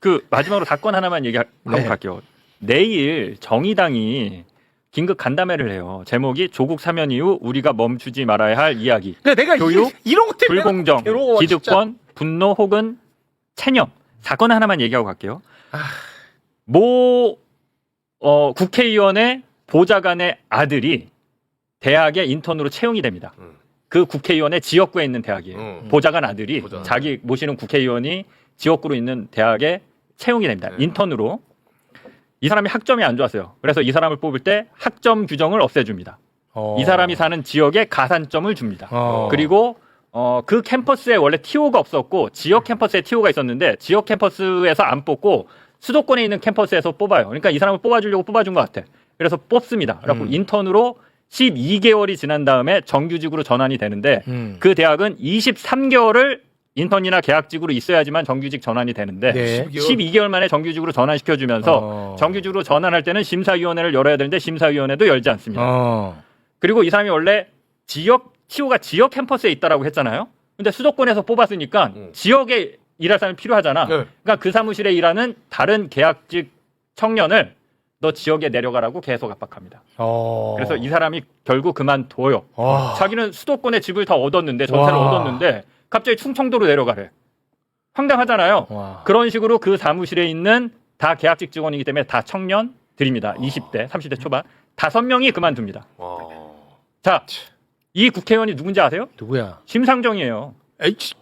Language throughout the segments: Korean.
그 마지막으로 사건 하나만 얘기하고 네. 갈게요. 내일 정의당이 긴급 간담회를 해요. 제목이 조국 사면 이후 우리가 멈추지 말아야 할 이야기. 그러니까 내가 교육, 이, 이런 것 때문에 불공정, 괴로워, 기득권, 분노 혹은 체념. 사건 하나만 얘기하고 갈게요. 아. 모 어, 국회의원의 보좌관의 아들이 대학에 인턴으로 채용이 됩니다. 음. 그 국회의원의 지역구에 있는 대학이에요. 음. 보좌관 아들이 보좌관. 자기 모시는 국회의원이 지역구로 있는 대학에 채용이 됩니다. 네. 인턴으로. 이 사람이 학점이 안 좋았어요. 그래서 이 사람을 뽑을 때 학점 규정을 없애줍니다. 어. 이 사람이 사는 지역에 가산점을 줍니다. 어. 그리고 어, 그 캠퍼스에 원래 TO가 없었고 지역 캠퍼스에 TO가 있었는데 지역 캠퍼스에서 안 뽑고 수도권에 있는 캠퍼스에서 뽑아요. 그러니까 이 사람을 뽑아주려고 뽑아준 것 같아. 그래서 뽑습니다. 그래서 음. 인턴으로 12개월이 지난 다음에 정규직으로 전환이 되는데 음. 그 대학은 23개월을 인턴이나 계약직으로 있어야지만 정규직 전환이 되는데 네. 12개월 만에 정규직으로 전환시켜 주면서 어. 정규직으로 전환할 때는 심사위원회를 열어야 되는데 심사위원회도 열지 않습니다. 어. 그리고 이 사람이 원래 지역 TO가 지역 캠퍼스에 있다라고 했잖아요. 근데 수도권에서 뽑았으니까 음. 지역에 일할 사람이 필요하잖아. 네. 그러니까 그 사무실에 일하는 다른 계약직 청년을 너 지역에 내려가라고 계속 압박합니다. 어. 그래서 이 사람이 결국 그만둬요. 와. 자기는 수도권에 집을 다 얻었는데 전세를 와. 얻었는데 갑자기 충청도로 내려가래. 황당하잖아요. 와. 그런 식으로 그 사무실에 있는 다 계약직 직원이기 때문에 다 청년들입니다. 20대, 30대 초반 다섯 명이 그만둡니다. 와. 자, 이 국회의원이 누군지 아세요? 누구야? 심상정이에요. 에이치.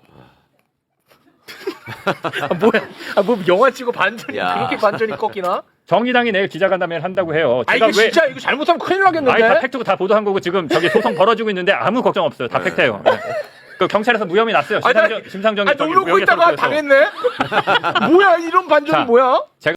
아, 뭐야? 아, 뭐 영화 찍고 반전이 야. 그렇게 반전이 꺾이나? 정의당이 내일 기자간담회를 한다고 해요. 아, 제가 이거 왜 진짜 이거 잘못하면 큰일 나겠는데. 아니 다 팩트고 다 보도한 거고 지금 저기 소송 벌어지고 있는데 아무 걱정 없어요. 다 팩트예요. 네. 그 경찰에서 무혐의 났어요. 아니, 나- 심상정, 심상정이 아, 저기 놀고 무혐의 있다가. 당했네. 뭐야? 이런 반전이 자, 뭐야?